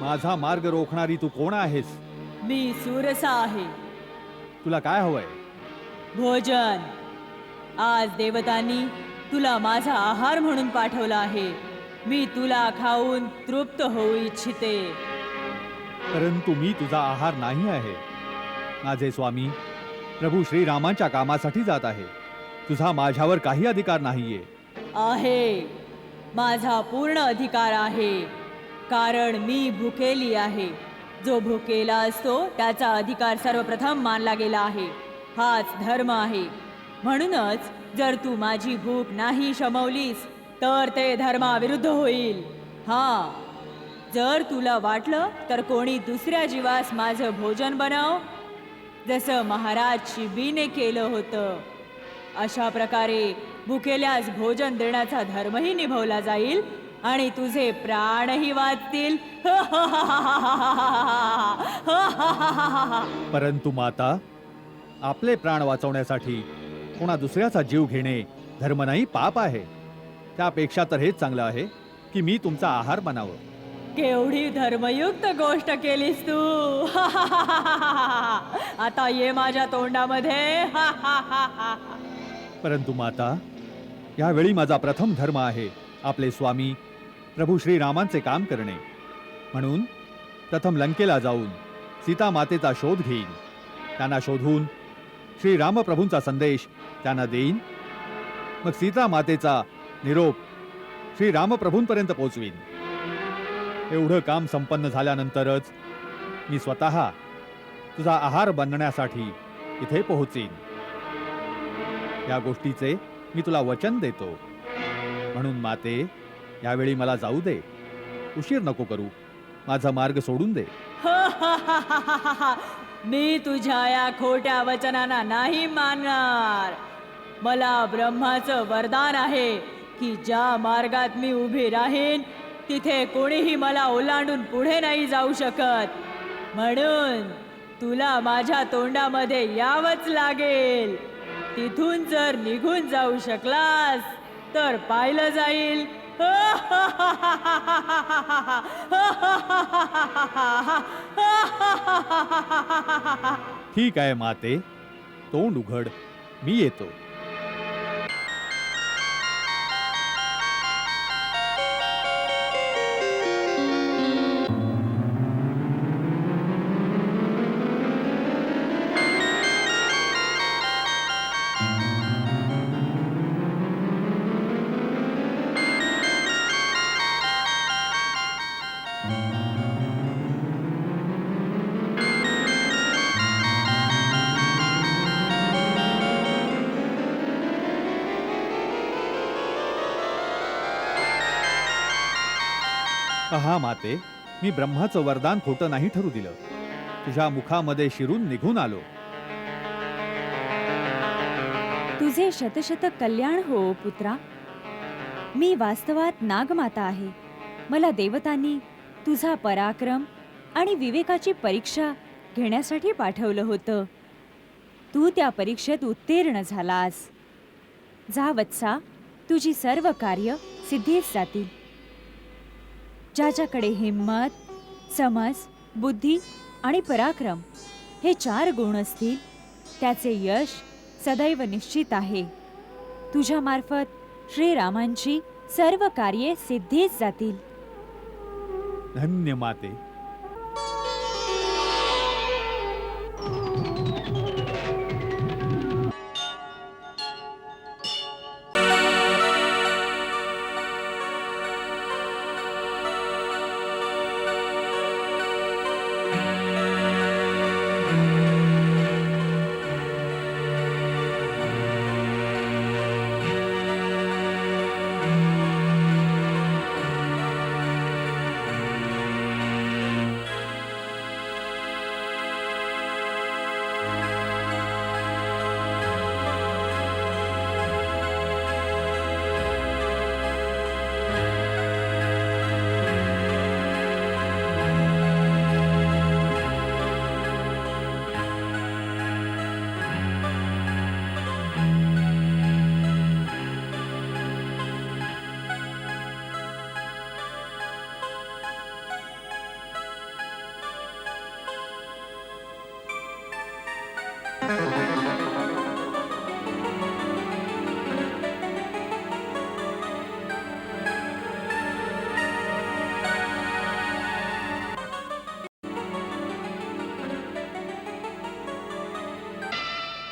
माझा मार्ग रोखणारी तू कोण आहेस? मी सुरसा आहे. तुला काय हवंय? भोजन. आज देवतांनी तुला माझा आहार म्हणून पाठवला आहे. मी तुला खाऊन तृप्त होऊ इच्छिते. परंतु मी तुझा आहार नाही आहे. माझे स्वामी प्रभू श्रीरामांच्या कामासाठी जात आहे. तुझा माझ्यावर काही अधिकार नाहीये. आहे. माझा पूर्ण अधिकार आहे. कारण मी भुकेली आहे. जो भुकेला असतो त्याचा अधिकार सर्वप्रथम मानला गेला आहे. हाच धर्म आहे. म्हणूनच जर तू माझी भूक नाही शमवलीस तर ते धर्माविरुद्ध होईल. हा. जर तुला वाटलं तर कोणी दुसऱ्या जीवास माझं भोजन बनव. जसं महाराज शिबीने केलं होतं. अशा प्रकारे भुकेल्यास भोजन देण्याचा धर्मही निभवला जाईल आणि तुझे प्राणही वाचतील. परंतु माता आपले प्राण वाचवण्यासाठी कोणा दुसऱ्याचा जीव घेणे धर्म नाही पाप आहे. त्यापेक्षा तर हेच चांगलं आहे की मी तुमचा आहार बनावं. केवढी धर्मयुक्त गोष्ट केलीस तू. आता ये माझ्या तोंडामध्ये. परंतु माता यावेळी माझा प्रथम धर्म आहे आपले स्वामी प्रभू श्रीरामांचे काम करणे. म्हणून प्रथम लंकेला जाऊन सीता मातेचा शोध घेईन. त्यांना शोधून श्रीरामप्रभूंचा संदेश त्यांना देईन. मग सीता मातेचा निरोप श्रीरामप्रभूंपर्यंत पोचवीन. एवढं काम संपन्न झाल्यानंतरच मी स्वतः तुझा आहार बनण्यासाठी इथे पोहोचेन. या गोष्टीचे मी तुला वचन देतो. म्हणून माते यावेळी मला जाऊ दे. उशीर नको करू. माझा मार्ग सोडून दे. मी तुझ्या या खोट्या वचनांना नाही मानणार. मला ब्रह्माचं वरदान आहे की ज्या मार्गात मी उभी राहीन तिथे कोणीही मला ओलांडून पुढे नाही जाऊ शकत. म्हणून तुला माझ्या तोंडामध्ये यावंच लागेल. तिथून जर निघून जाऊ शकलास तर पाहिलं जाईल. ठीक आहे माते. तोंड उघड. मी येतो. पहा माते मी ब्रह्माचं वरदान खोटं नाही ठरू दिलं. तुझ्या मुखामध्ये शिरून निघून आलो. तुझे शतशत कल्याण हो पुत्रा. मी वास्तवात नागमाता आहे. मला देवतांनी तुझा पराक्रम आणि विवेकाची परीक्षा घेण्यासाठी पाठवलं होतं. तू त्या परीक्षेत उत्तीर्ण झालास. जा वत्सा. तुझी सर्व कार्य सिद्धीस जातील. ज्याच्याकडे हिंमत समज बुद्धी आणि पराक्रम हे चार गुण असतील त्याचे यश सदैव निश्चित आहे. तुझ्यामार्फत श्रीरामांची सर्व कार्ये सिद्धीच जातील. धन्य माते.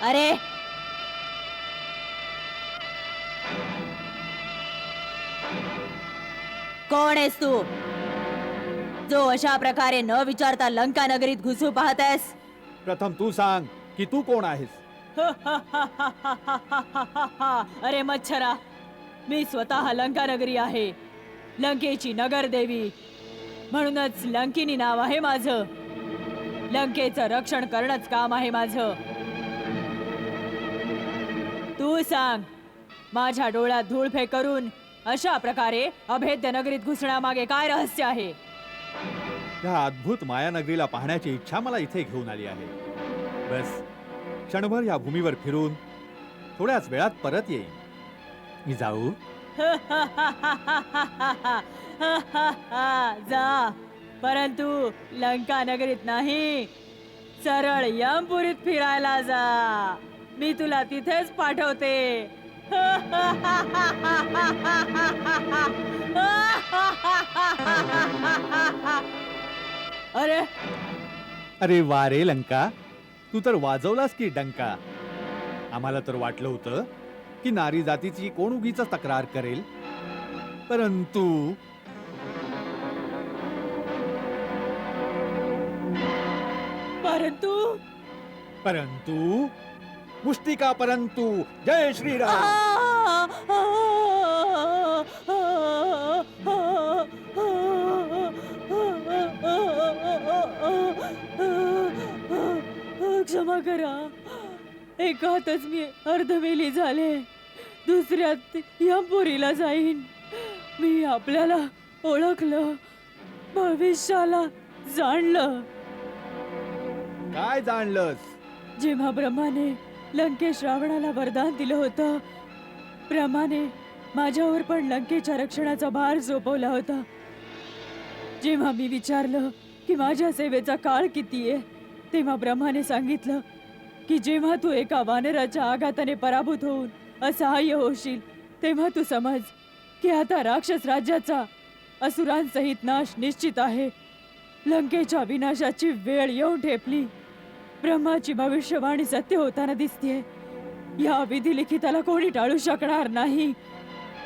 अरे! कोण आहेस तू? जो अशा प्रकारे न विचारता लंका नगरीत घुसू पाहतेस? प्रथम तू सांग की तू कोण आहेस? अरे मच्छरा! मी स्वतः लंका नगरी आहे. लंकेची नगर देवी. म्हणूनच लंकिनी नाव आहे माझं. लंकेचं रक्षण करणंच काम आहे माझं. तू सांग. माझ्या डोळ्यात धूळ करून अशा प्रकारे अभेद्य नगरीत घुसण्यामागे काय रहस्य आहे? या अद्भुत मायानगरीला पाहण्याची इच्छा मला इथे घेऊन आली आहे. बस क्षणभर या भूमीवर फिरून थोड्याच वेळात परत येईन. मी जाऊ? जा. परंतु लंका नगरीत नाही. सरळ यमपुरीत फिरायला जा. मी तुला तिथेच पाठवते. अरे. अरे वा रे लंका तू तर वाजवलास की डंका. आम्हाला तर वाटलं होतं की नारी जातीची कोण उगीच तक्रार करेल. परंतु परंतु? परंतु मुष्टिका परंतु जय श्रीराम। क्षमा करा। एका हातच मी अर्धमेली झाले. दुसऱ्यात यमपुरीला जाईन. मी आपल्याला ओळखलं भविष्याला जाणलं. काय जाणलंस? जेव्हा ब्रह्माने लंकेश रावणाला वरदान दिलं होतं. प्रमाणे माझ्यावर पण लंकेच्या रक्षणाचा भार झोपवला होता. जेव्हा मी विचारलं की माझ्या सेवेचा काळ किती आहे तेव्हा ब्रह्माने सांगितलं की जेव्हा तू एका वानराच्या आघाताने पराभूत होऊन असहाय्य होशील तेव्हा तू समज की आता राक्षस राज्याचा असुरांसहित नाश निश्चित आहे. लंकेच्या विनाशाची वेळ येऊन ठेपली. ब्रह्माची भविष्यवाणी सत्य होताना दिसतेय. या विधिलिखिताला कोणी टाळू शकणार नाही.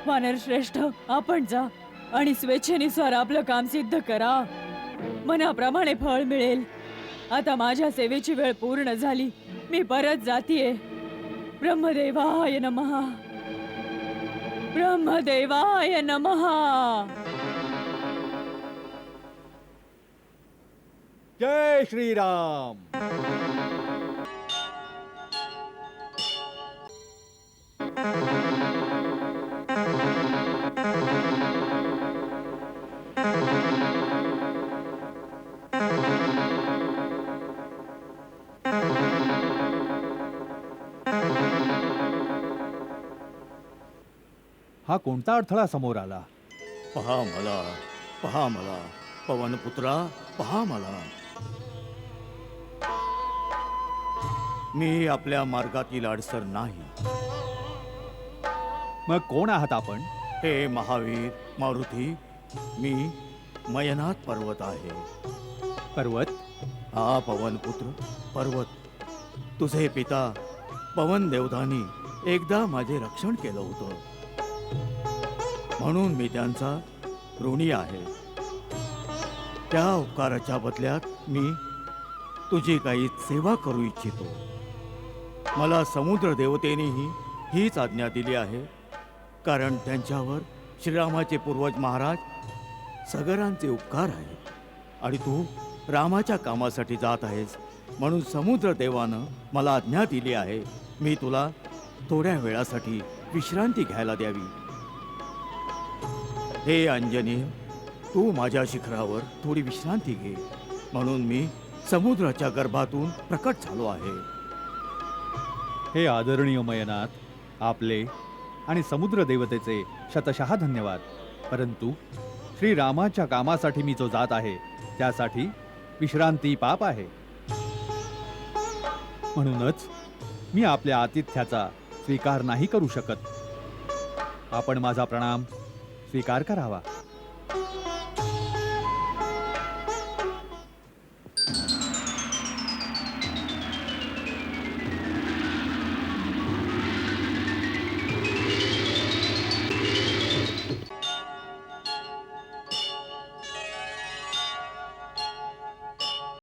वानर श्रेष्ठ आपण जा आणि स्वेच्छेनुसार आपलं काम सिद्ध करा. मनाप्रमाणे फळ मिळेल. आता माझ्या सेवेची वेळ पूर्ण झाली. मी परत जातीये. ब्रह्मदेवाय नमः. ब्रह्मदेवाय नमः. जय श्रीराम! हा कोणता अडथळा समोर आला? पहा मला पहा मला. पवनपुत्रा पहा मला. मी आपल्या मार्गातील अडसर नाही. मग कोण आहात आपण? हे महावीर मारुती मी मयनाथ पर्वत आहे. पर्वत? हा पवनपुत्र पर्वत. तुझे पिता पवन देवतानी एकदा माझे रक्षण केलं होतं. म्हणून मी त्यांचा ऋणी आहे. त्या उपकाराच्या बदल्यात मी तुझी काही सेवा करू इच्छितो. मला समुद्र देवतेनेही हीच आज्ञा दिली आहे. कारण त्यांच्यावर श्रीरामाचे पूर्वज महाराज सगरांचे उपकार आहेत. आणि तू रामाच्या कामासाठी जात आहेस म्हणून समुद्र देवानं मला आज्ञा दिली आहे. मी तुला थोड्या वेळासाठी विश्रांती घ्यायला द्यावी. हे अंजनी तू माझ्या शिखरावर थोडी विश्रांती घे. म्हणून मी समुद्राच्या गर्भातून प्रकट झालो आहे. हे आदरणीय मयनाथ आपले आणि समुद्र देवतेचे शतशः धन्यवाद. परंतु श्रीरामाच्या कामासाठी मी जो जात आहे त्यासाठी विश्रांती पाप आहे. म्हणूनच मी आपल्या आतिथ्याचा स्वीकार नाही करू शकत. आपण माझा प्रणाम स्वीकार करावा.